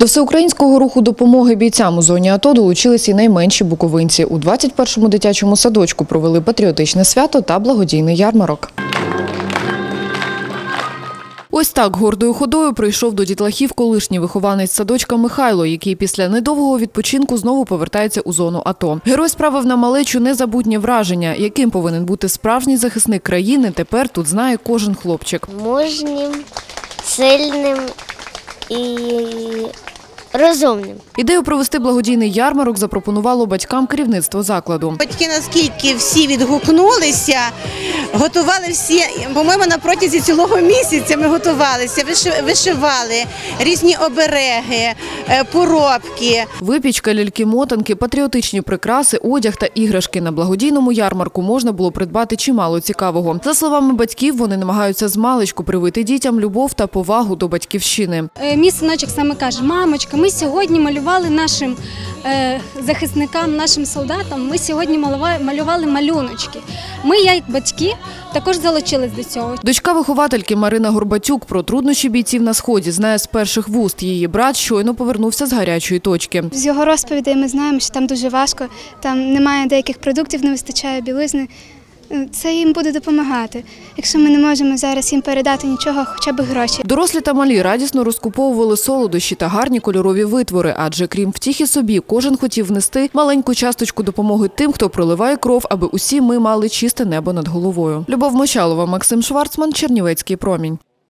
До всеукраїнського руху допомоги бійцям у зоні АТО долучилися і найменші буковинці. У 21-му дитячому садочку провели патріотичне свято та благодійний ярмарок. Ось так гордою ходою прийшов до дітлахів колишній вихованець садочка Михайло, який після недовгого відпочинку знову повертається у зону АТО. Герой справив на малечу незабутнє враження, яким повинен бути справжній захисник країни. Тепер тут знає кожен хлопчик. мужнім, сильним і розумним. Ідею провести благодійний ярмарок запропонувало батькам керівництво закладу. Батьки наскільки всі відгукнулися, готували всі, по-моєму, на протязі цілого місяця ми готувалися, виши- вишивали різні обереги, е, поробки. Випічка, ляльки-мотанки, патріотичні прикраси, одяг та іграшки на благодійному ярмарку можна було придбати чимало цікавого. За словами батьків, вони намагаються з маличку привити дітям любов та повагу до батьківщини. Е, Мій синочок саме каже: мамочка, ми сьогодні малювали нашим е, захисникам, нашим солдатам. Ми сьогодні малювали малюночки. Ми, як батьки, також залучились до цього. Дочка виховательки Марина Горбатюк про труднощі бійців на сході знає з перших вуст. Її брат щойно повернувся з гарячої точки. З його розповідей ми знаємо, що там дуже важко, там немає деяких продуктів, не вистачає білизни. Це їм буде допомагати. Якщо ми не можемо зараз їм передати нічого, хоча б гроші. Дорослі та малі радісно розкуповували солодощі та гарні кольорові витвори, адже крім втіхи собі, кожен хотів внести маленьку часточку допомоги тим, хто проливає кров, аби усі ми мали чисте небо над головою. Любов Мочалова, Максим Шварцман, Чернівецький промінь.